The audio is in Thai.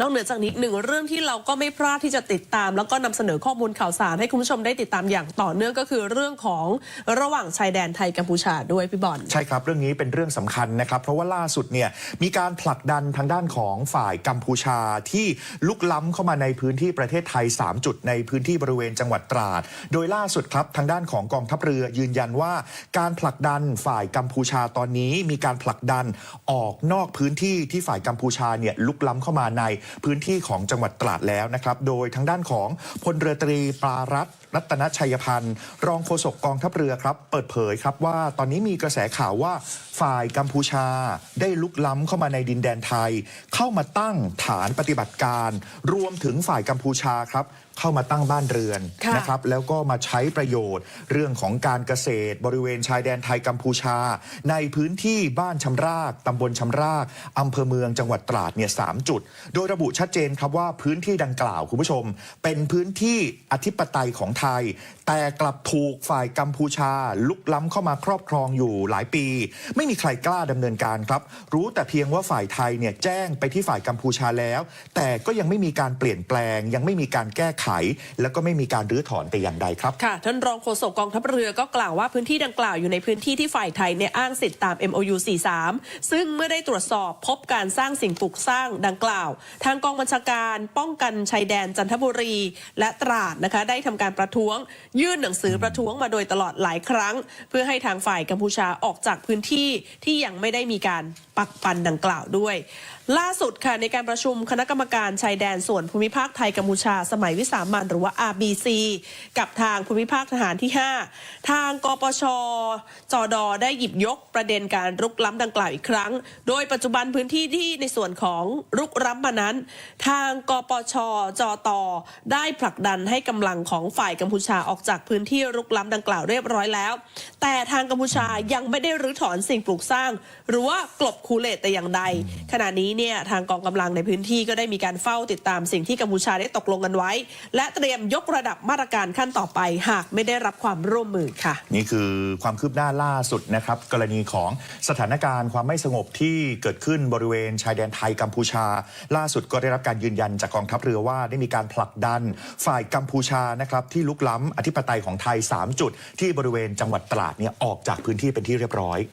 นอกเหนือจากนี้หนึ่งเรื่องที่เราก็ไม่พลาดที่จะติดตาม แล้วก็นำเสนอข้อมูลข่าวสารให้คุณผู้ชมได้ติดตามอย่างต่อเนื่องก็คือเรื่องของระหว่างชายแดนไทยกัมพูชาด้วยพี่บอลใช่ครับ เรื่องนี้เป็นเรื่องสำคัญนะครับ เพราะว่าล่าสุดเนี่ยมีการผลักดันทางด้านของฝ่ายกัมพูชาที่ลุกล้ำเข้ามาในพื้นที่ประเทศไทย 3 จุดในพื้นที่บริเวณจังหวัดตราด โดยล่าสุดครับทางด้านของกองทัพเรือยืนยันว่า การผลักดันฝ่ายกัมพูชาตอนนี้ มีการผลักดันออกนอกพื้นที่ที่ฝ่ายกัมพูชาเนี่ยลุกล้ำเข้ามาในพื้นที่ของจังหวัดตราดแล้วนะครับ โดยทางด้านของพลเรือตรีปรารัตรัตนชัยพันธ์ รองโฆษกกองทัพเรือครับ เปิดเผยครับว่าตอนนี้มีกระแสข่าวว่า ฝ่ายกัมพูชาได้ลุกล้ำเข้ามาในดินแดนไทย เข้ามาตั้งฐานปฏิบัติการ รวมถึงฝ่ายกัมพูชาครับ เข้ามาตั้งบ้านเรือนค่ะนะครับ แล้วก็มาใช้ประโยชน์ เรื่องของการเกษตร บริเวณชายแดนไทยกัมพูชา ในพื้นที่บ้านชำรากตำบลชำรากอำเภอเมืองจังหวัดตราดเนี่ยสามจุด โดยระบุชัดเจนครับว่าพื้นที่ดังกล่าวคุณผู้ชม เป็นพื้นที่อธิปไตยของไทย แต่กลับถูกฝ่ายกัมพูชา ลุกล้ำเข้ามาครอบครองอยู่หลายปี ไม่มีมีใครกล้าดำเนินการครับ รู้แต่เพียงว่าฝ่ายไทยเนี่ยแจ้งไปที่ฝ่ายกัมพูชาแล้ว แต่ก็ยังไม่มีการเปลี่ยนแปลง ยังไม่มีการแก้ไข แล้วก็ไม่มีการรื้อถอนแต่อย่างใดครับค่ะท่านรองโฆษกกองทัพเรือก็กล่าวว่าพื้นที่ดังกล่าวอยู่ในพื้นที่ที่ฝ่ายไทยเนี่ยอ้างสิทธิ์ตาม MOU 43 ซึ่งเมื่อได้ตรวจสอบพบการสร้างสิ่งปลูกสร้างดังกล่าว ทางกองบัญชาการป้องกันชายแดนจันทบุรี และตราดนะคะได้ทำการประท้วง ยื่นหนังสือประท้วงมาโดยตลอดหลายครั้ง เพื่อให้ทางฝ่ายกัมพูชาออกจากพื้นที่ที่ยังไม่ได้มีการปักปันดังกล่าวด้วย ล่าสุดค่ะในการประชุมคณะกรรมการชายแดนส่วนภูมิภาคไทยกัมพูชา สมัยวิสามันหรือว่า RBC กับทางภูมิภาคทหารที่ 5 ทางกปชจอดอได้หยิบยกประเด็นการรุกล้ำดังกล่าวอีกครั้ง โดยปัจจุบันพื้นที่ที่ในส่วนของรุกล้ำมานั้น ทางกปชจอตอได้ผลักดันให้กำลังของฝ่ายกัมพูชาออกจากพื้นที่รุกล้ำดังกล่าวเรียบร้อยแล้ว แต่ทางกัมพูชายังไม่ได้รื้อถอนสิ่งปลูกสร้าง หรือว่ากลบคูเลตแต่อย่างใด ขณะนี้เนี่ยทางกองกำลังในพื้นที่ก็ได้มีการเฝ้าติดตามสิ่งที่กัมพูชาได้ตกลงกันไว้ และเตรียมยกระดับมาตรการขั้นต่อไป หากไม่ได้รับความร่วมมือค่ะ นี่คือความคืบหน้าล่าสุดนะครับกรณีของสถานการณ์ความไม่สงบที่เกิดขึ้นบริเวณชายแดนไทยกัมพูชา ล่าสุดก็ได้รับการยืนยันจากกองทัพเรือว่าได้มีการผลักดันฝ่ายกัมพูชานะครับที่ลุกล้ำอธิปไตยของไทย 3 จุด ที่บริเวณจังหวัดตราดเนี่ยออกจากพื้นที่เป็นที่เรียบร้อย